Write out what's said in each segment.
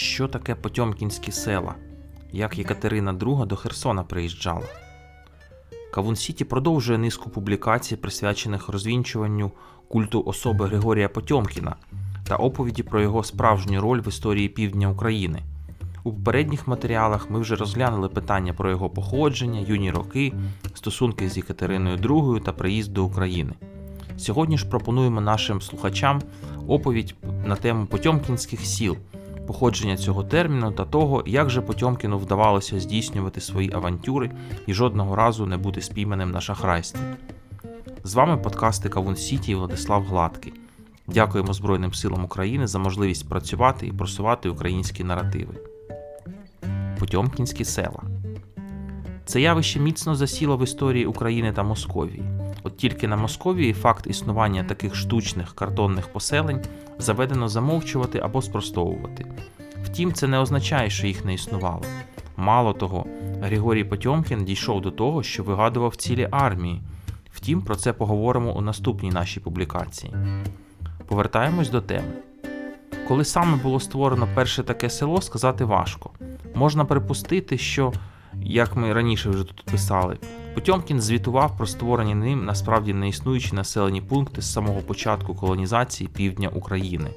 Що таке Потьомкінські села? Як Єкатерина II до Херсона приїжджала? Кавун Сіті продовжує низку публікацій, присвячених розвінчуванню культу особи Григорія Потьомкіна та оповіді про його справжню роль в історії півдня України. У попередніх матеріалах ми вже розглянули питання про його походження, юні роки, стосунки з Єкатериною II та приїзд до України. Сьогодні ж пропонуємо нашим слухачам оповідь на тему Потьомкінських сіл, походження цього терміну та того, як же Потьомкіну вдавалося здійснювати свої авантюри і жодного разу не бути спійманим на шахрайстві. З вами подкасти Кавун Сіті і Владислав Гладкий. Дякуємо Збройним силам України за можливість працювати і просувати українські наративи. Потьомкінські села. Це явище міцно засіло в історії України та Московії. От тільки на Московії факт існування таких штучних картонних поселень заведено замовчувати або спростовувати. Втім, це не означає, що їх не існувало. Мало того, Григорій Потьомкін дійшов до того, що вигадував цілі армії. Втім, про це поговоримо у наступній нашій публікації. Повертаємось до теми. Коли саме було створено перше таке село, сказати важко. Можна припустити, що, як ми раніше вже тут писали, Потьомкін звітував про створені ним насправді неіснуючі населені пункти з самого початку колонізації півдня України.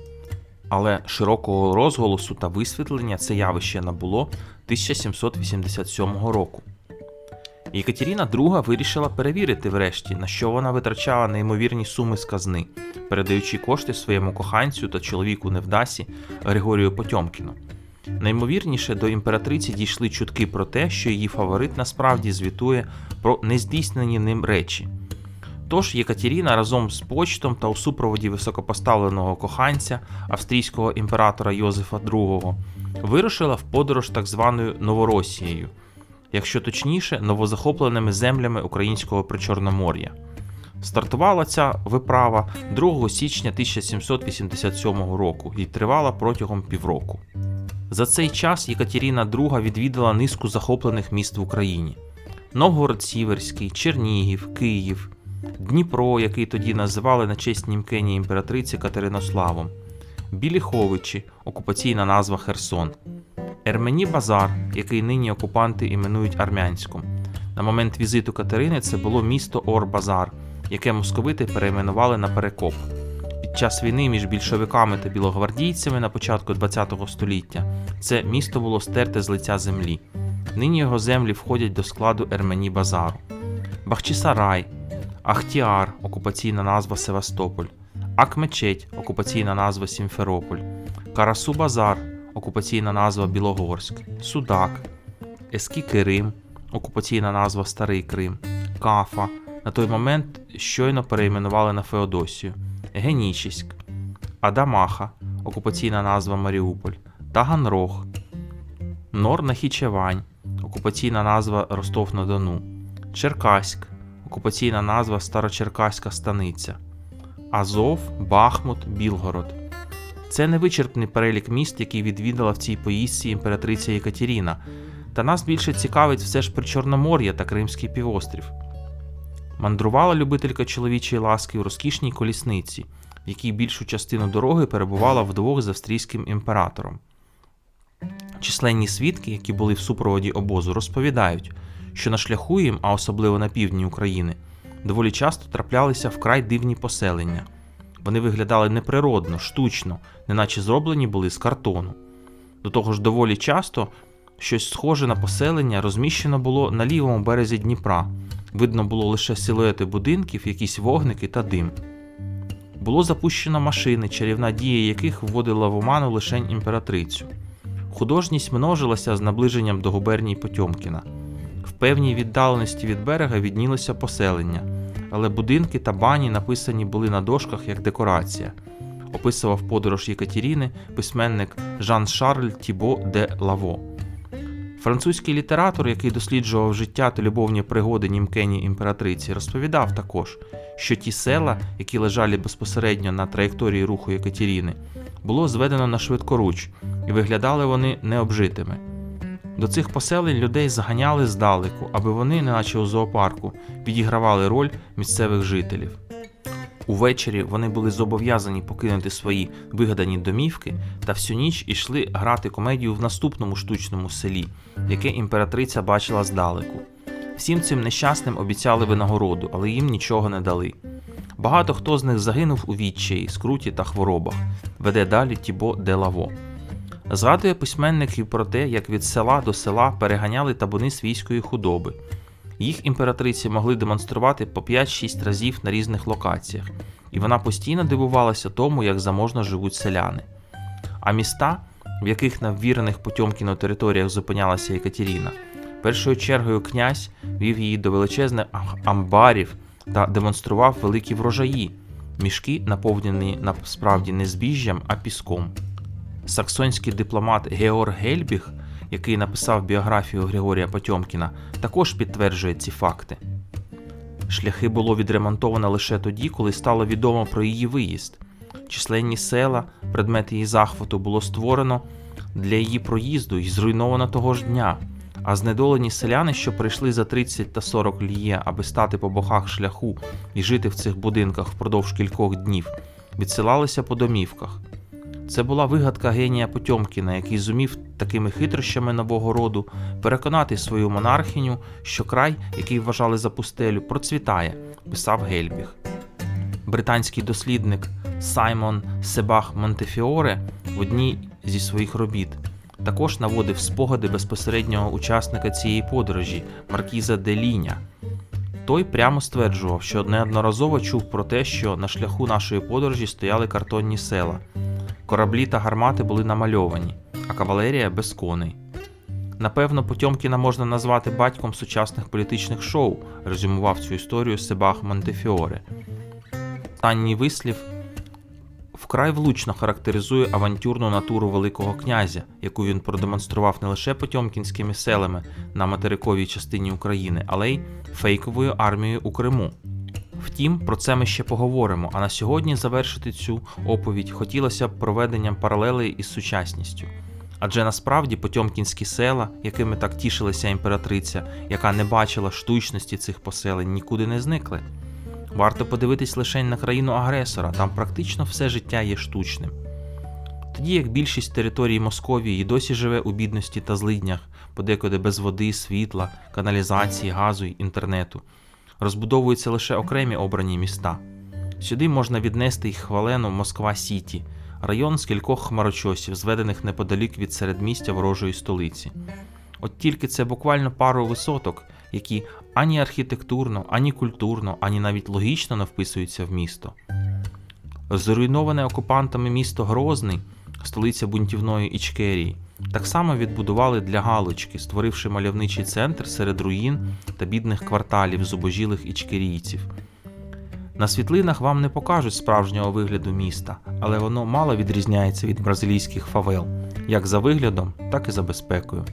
Але широкого розголосу та висвітлення це явище набуло 1787 року. Єкатеріна II вирішила перевірити врешті, на що вона витрачала неймовірні суми з казни, передаючи кошти своєму коханцю та чоловіку Невдасі Григорію Потьомкіну. Наймовірніше до імператриці дійшли чутки про те, що її фаворит насправді звітує про нездійснені ним речі. Тож Єкатеріна разом з почтом та у супроводі високопоставленого коханця австрійського імператора Йозефа II вирушила в подорож так званою Новоросією, якщо точніше, новозахопленими землями українського причорномор'я. Стартувала ця виправа 2 січня 1787 року і тривала протягом півроку. За цей час Єкатеріна II відвідала низку захоплених міст в Україні: Новгород Сіверський, Чернігів, Київ, Дніпро, який тоді називали на честь німкені імператриці Катеринославом, Біліховичі, окупаційна назва Херсон, Ермені Базар, який нині окупанти іменують Армянськом. На момент візиту Катерини це було місто Ор-Базар, яке московити перейменували на Перекоп. Під час війни між більшовиками та білогвардійцями на початку ХХ століття це місто було стерте з лиця землі. Нині його землі входять до складу Ермені Базару. Бахчисарай, Ахтіар, окупаційна назва Севастополь, Акмечеть, окупаційна назва Сімферополь, Карасу Базар, окупаційна назва Білогорськ, Судак, Ески Кирим, окупаційна назва Старий Крим, Кафа. На той момент щойно перейменували на Феодосію, Генічіськ, Адамаха, окупаційна назва Маріуполь, Таганрог, Нор Нахічевань, окупаційна назва Ростов-на-Дону, Черкаськ, окупаційна назва Старочеркаська станиця, Азов, Бахмут, Білгород. Це невичерпний перелік міст, які відвідала в цій поїздці імператриця Єкатеріна, та нас більше цікавить все ж Причорномор'я та Кримський півострів. Мандрувала любителька чоловічої ласки у розкішній колісниці, в якій більшу частину дороги перебувала вдвох з австрійським імператором. Численні свідки, які були в супроводі обозу, розповідають, що на шляху їм, а особливо на півдні України, доволі часто траплялися вкрай дивні поселення. Вони виглядали неприродно, штучно, неначе зроблені були з картону. До того ж, доволі часто щось схоже на поселення розміщено було на лівому березі Дніпра. Видно було лише силуети будинків, якісь вогники та дим. Було запущено машини, чарівна дія яких вводила в оману лишень імператрицю. Художність множилася з наближенням до губернії Потьомкіна. В певній віддаленості від берега віднілося поселення, але будинки та бані написані були на дошках як декорація. Описував подорож Єкатеріни письменник Жан-Шарль Тібо де Лаво. Французький літератор, який досліджував життя та любовні пригоди німкені імператриці, розповідав також, що ті села, які лежали безпосередньо на траєкторії руху Екатеріни, було зведено на швидкоруч, і виглядали вони необжитими. До цих поселень людей заганяли здалеку, аби вони, неначе у зоопарку, відігравали роль місцевих жителів. Увечері вони були зобов'язані покинути свої вигадані домівки та всю ніч ішли грати комедію в наступному штучному селі, яке імператриця бачила здалеку. Всім цим нещасним обіцяли винагороду, але їм нічого не дали. Багато хто з них загинув у відчаї, скруті та хворобах, веде далі Тібо де Лаво. Згадує письменник і про те, як від села до села переганяли табуни свійської худоби. Їх імператриці могли демонструвати по 5-6 разів на різних локаціях, і вона постійно дивувалася тому, як заможно живуть селяни. А міста, в яких на ввірених Потьомкіно територіях зупинялася Екатеріна, першою чергою князь вів її до величезних амбарів та демонстрував великі врожаї, мішки, наповнені насправді не збіжжям, а піском. Саксонський дипломат Георг Гельбіг, який написав біографію Григорія Потьомкіна, також підтверджує ці факти. Шляхи було відремонтовано лише тоді, коли стало відомо про її виїзд. Численні села, предмет її захвату було створено для її проїзду і зруйновано того ж дня. А знедолені селяни, що прийшли за 30 та 40 ліє, аби стати по боках шляху і жити в цих будинках впродовж кількох днів, відсилалися по домівках. Це була вигадка генія Потьомкіна, який зумів такими хитрощами нового роду переконати свою монархиню, що край, який вважали за пустелю, процвітає, писав Гельбіг. Британський дослідник Саймон Себах Монтефіоре в одній зі своїх робіт також наводив спогади безпосереднього учасника цієї подорожі Маркіза де Ліня. Той прямо стверджував, що неодноразово чув про те, що на шляху нашої подорожі стояли картонні села. Кораблі та гармати були намальовані, а кавалерія без коней. Напевно, Потьомкіна можна назвати батьком сучасних політичних шоу, резюмував цю історію Себах Монтефіоре. Останній вислів вкрай влучно характеризує авантюрну натуру Великого князя, яку він продемонстрував не лише потьомкінськими селами на материковій частині України, але й фейковою армією у Криму. Втім, про це ми ще поговоримо. А на сьогодні завершити цю оповідь хотілося б проведенням паралелей із сучасністю. Адже насправді потьомкінські села, якими так тішилася імператриця, яка не бачила штучності цих поселень, нікуди не зникли. Варто подивитись лише на країну агресора, там практично все життя є штучним. Тоді як більшість території Московії і досі живе у бідності та злиднях, подекуди без води, світла, каналізації, газу й інтернету, розбудовуються лише окремі обрані міста. Сюди можна віднести й хвалену Москва Сіті, район з кількох хмарочосів, зведених неподалік від середмістя ворожої столиці. От тільки це буквально пару висоток, які ані архітектурно, ані культурно, ані навіть логічно не вписуються в місто. Зруйноване окупантами місто Грозний, столиця бунтівної Ічкерії, так само відбудували для Галочки, створивши мальовничий центр серед руїн та бідних кварталів зубожілих ічкерійців. На світлинах вам не покажуть справжнього вигляду міста, але воно мало відрізняється від бразилійських фавел, як за виглядом, так і за безпекою.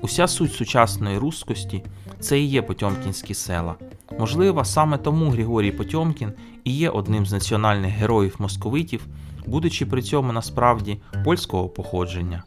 Уся суть сучасної рускості це і є Потьомкінські села. Можливо, саме тому Григорій Потьомкін і є одним з національних героїв московитів, будучи при цьому насправді польського походження.